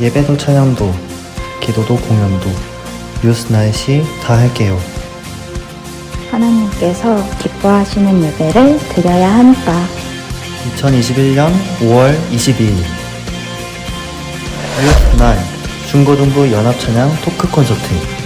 예배도 찬양도 기도도 공연도 뉴스 날씨 다 할게요. 하나님께서 기뻐하시는 예배를 드려야 하니까. 2021년 5월 22일. 뉴스 날 중고등부 연합 찬양 토크 콘서트.